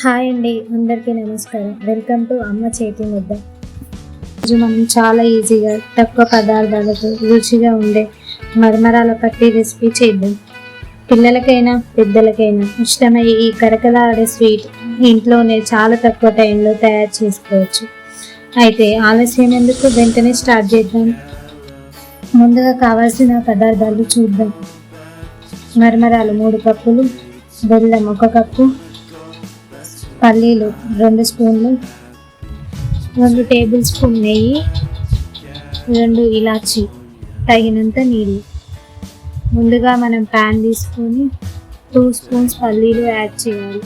Hi అండి అందరికీ నమస్కారం. వెల్కమ్ టు అమ్మ చేతి ముద్ద. ఈరోజు మనం చాలా ఈజీగా తక్కువ పదార్థాలతో రుచిగా ఉండే మరమరాల పట్టి రెసిపీ చేద్దాం. పిల్లలకైనా పెద్దలకైనా ఇష్టమయ్యే ఈ కరకలాడే స్వీట్ ఇంట్లోనే చాలా తక్కువ టైంలో తయారు చేసుకోవచ్చు. అయితే ఆలస్యం ఎందుకు? వెంటనే స్టార్ట్ చేద్దాం. ముందుగా కావాల్సిన పదార్థాలు చూద్దాం. మరమరాలు మూడు కప్పులు బెల్లం ఒక కప్పు పల్లీలు రెండు స్పూన్లు రెండు టేబుల్ స్పూన్ నెయ్యి రెండు ఇలాచి తగినంత నీళ్ళు. ముందుగా మనం ప్యాన్ తీసుకొని టూ స్పూన్స్ పల్లీలు యాడ్ చేయాలి.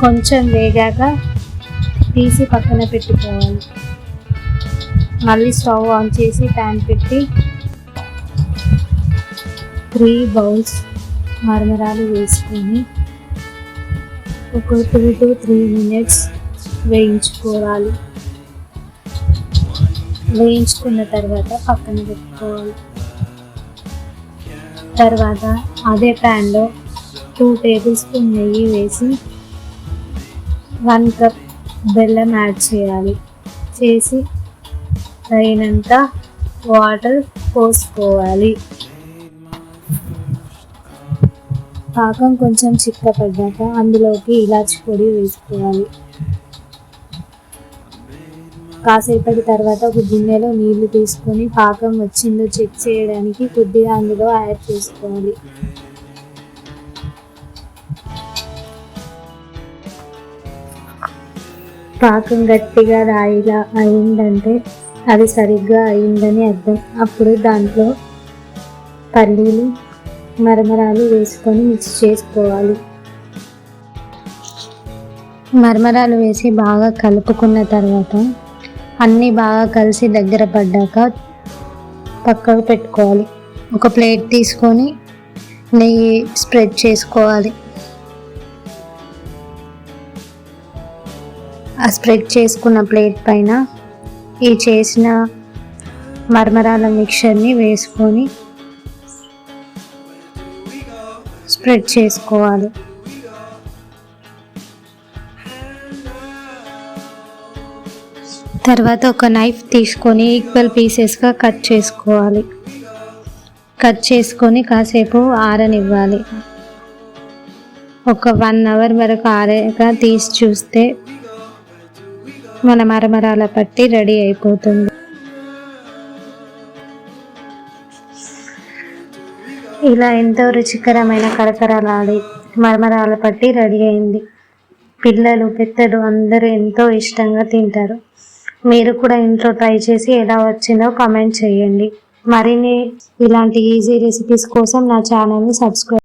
కొంచెం వేగాక తీసి పక్కన పెట్టుకోవాలి. మళ్ళీ స్టవ్ ఆన్ చేసి ప్యాన్ పెట్టి త్రీ బౌల్స్ మరమరాలు వేసుకొని ఒక టూ టు త్రీ మినిట్స్ వేయించుకోవాలి. వేయించుకున్న తర్వాత పక్కన పెట్టుకోవాలి. తర్వాత అదే ప్యాన్లో టూ టేబుల్ స్పూన్ నెయ్యి వేసి వన్ కప్ బెల్లం యాడ్ చేయాలి. చేసి తగినంత వాటర్ పోసుకోవాలి. పాకం కొంచెం చిక్కపడ్డాక అందులోకి ఇలాచి పొడి వేసుకోవాలి. కాసేపటి తర్వాత ఒక గిన్నెలో నీళ్ళు తీసుకొని పాకం వచ్చిందో చెక్ చేయడానికి కొద్దిగా అందులో యాడ్ చేసుకోవాలి. పాకం గట్టిగా రాయిలా అయిందంటే అది సరిగ్గా అయిందని అర్థం. అప్పుడు దాంట్లో పల్లీలు మరమరాలు వేసుకొని మిక్స్ చేసుకోవాలి. మరమరాలు వేసి బాగా కలుపుకున్న తర్వాత అన్నీ బాగా కలిసి దగ్గర పడ్డాక పక్కకు పెట్టుకోవాలి. ఒక ప్లేట్ తీసుకొని నెయ్యి స్ప్రెడ్ చేసుకోవాలి. ఆ స్ప్రెడ్ చేసుకున్న ప్లేట్ పైన ఈ చేసిన మరమరాల మిక్చర్ని వేసుకొని స్ప్రెడ్ చేసుకోవాలి. తర్వాత ఒక నైఫ్ తీసుకొని ఈక్వల్ పీసెస్గా కట్ చేసుకోవాలి. కట్ చేసుకొని కాసేపు ఆరనివ్వాలి. ఒక వన్ అవర్ వరకు ఆరాక తీసి చూస్తే మన మరమరాల పట్టి రెడీ అయిపోతుంది. ఇలా ఎంతో రుచికరమైన కరకరలాడి మరమరాల పట్టి రెడీ అయింది. పిల్లలు పెద్దలు అందరూ ఎంతో ఇష్టంగా తింటారు. మీరు కూడా ఇంట్లో ట్రై చేసి ఎలా వచ్చిందో కామెంట్ చేయండి. మరిన్ని ఇలాంటి ఈజీ రెసిపీస్ కోసం నా ఛానల్ని సబ్స్క్రైబ్